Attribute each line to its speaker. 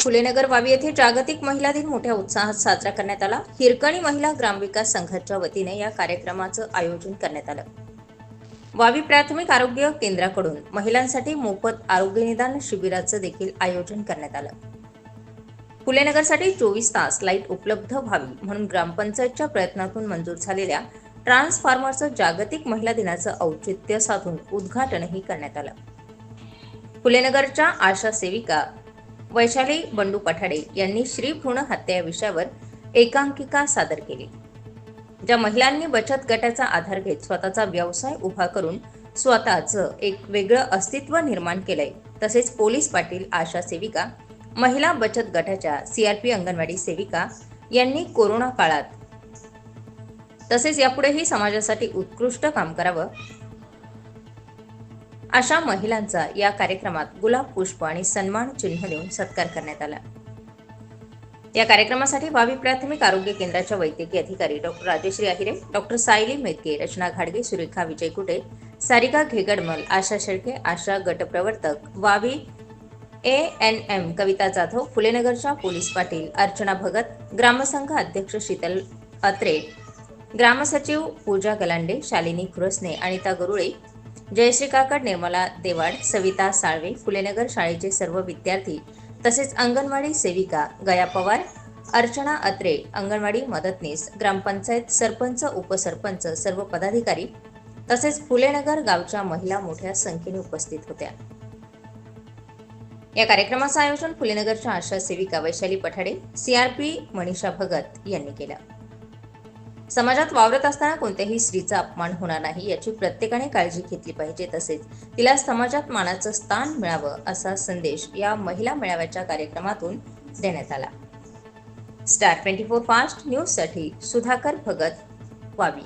Speaker 1: फुलेनगर वावी येथे जागतिक महिला दिन मोठ्या उत्साहात साजरा करण्यात आला. हिरकणी महिला ग्रामविकास संघाच्या वतीने या कार्यक्रमाचं आयोजन करण्यात आलं. वावी प्राथमिक आरोग्य केंद्राकडून महिलांसाठी मोफत आरोग्य निदान शिबिराचं देखील आयोजन करण्यात आलं. फुलेनगरसाठी चोवीस तास लाइट उपलब्ध व्हावी म्हणून ग्रामपंचायतच्या प्रयत्नातून मंजूर झालेल्या ट्रान्सफॉर्मरचं जागतिक महिला दिनाचं औचित्य साधून उद्घाटनही करण्यात आलं. फुलेनगरच्या आशा सेविका वैशाली बंडू पठाडे यांनी श्री भ्रूण हत्या या विषयावर एकांकिका सादर केली. ज्या महिलांनी बचत गटाचा आधार घेत स्वतःचा व्यवसाय उभा करून स्वतःचं एक वेगळं अस्तित्व निर्माण केलंय तसेच पोलीस पाटील आशा सेविका महिला बचत गटाच्या सीआरपी अंगणवाडी सेविका यांनी कोरोना काळात तसेच यापुढेही समाजासाठी उत्कृष्ट काम करावं अशा महिलांचा या कार्यक्रमात गुलाब पुष्प आणि सन्मान चिन्ह देऊन सत्कार करण्यात आला. या कार्यक्रमासाठी वावी प्राथमिक आरोग्य केंद्राच्या वैद्यकीय अधिकारी डॉक्टर राजेश्री आहिरे डॉक्टर सायली मेदके रचना घाडगे सुरेखा विजय कुटे सारिका घेगडमल आशा शेळके आशा गटप्रवर्तक Vavi A N M Kavita Jadhav फुलेनगरच्या police Patil Archana Bhagat ग्रामसंघ अध्यक्ष शीतल अत्रे ग्रामसचिव पूजा गलांडे शालिनी खुरसने अनिता गरुळे जयश्री काकड निर्मला देवाड सविता साळवे फुलेनगर शाळेचे सर्व विद्यार्थी तसेच अंगणवाडी सेविका गया पवार अर्चना अत्रे अंगणवाडी मदतनीस ग्रामपंचायत सरपंच उपसरपंच सर्व पदाधिकारी तसेच फुलेनगर गावच्या महिला मोठ्या संख्येने उपस्थित होत्या. या कार्यक्रमाचं आयोजन फुलेनगरच्या आशा सेविका वैशाली पठाडे सीआरपी मनीषा भगत यांनी केलं. समाजात वावरत असताना कोणत्याही स्त्रीचा अपमान होणार नाही याची प्रत्येकाने काळजी घेतली पाहिजे तसेच तिला समाजात मानाचं स्थान मिळावं असा संदेश या महिला मेळाव्याच्या कार्यक्रमातून देण्यात आला. स्टार ट्वेंटी फोर फास्ट न्यूजसाठी सुधाकर भगत वावी.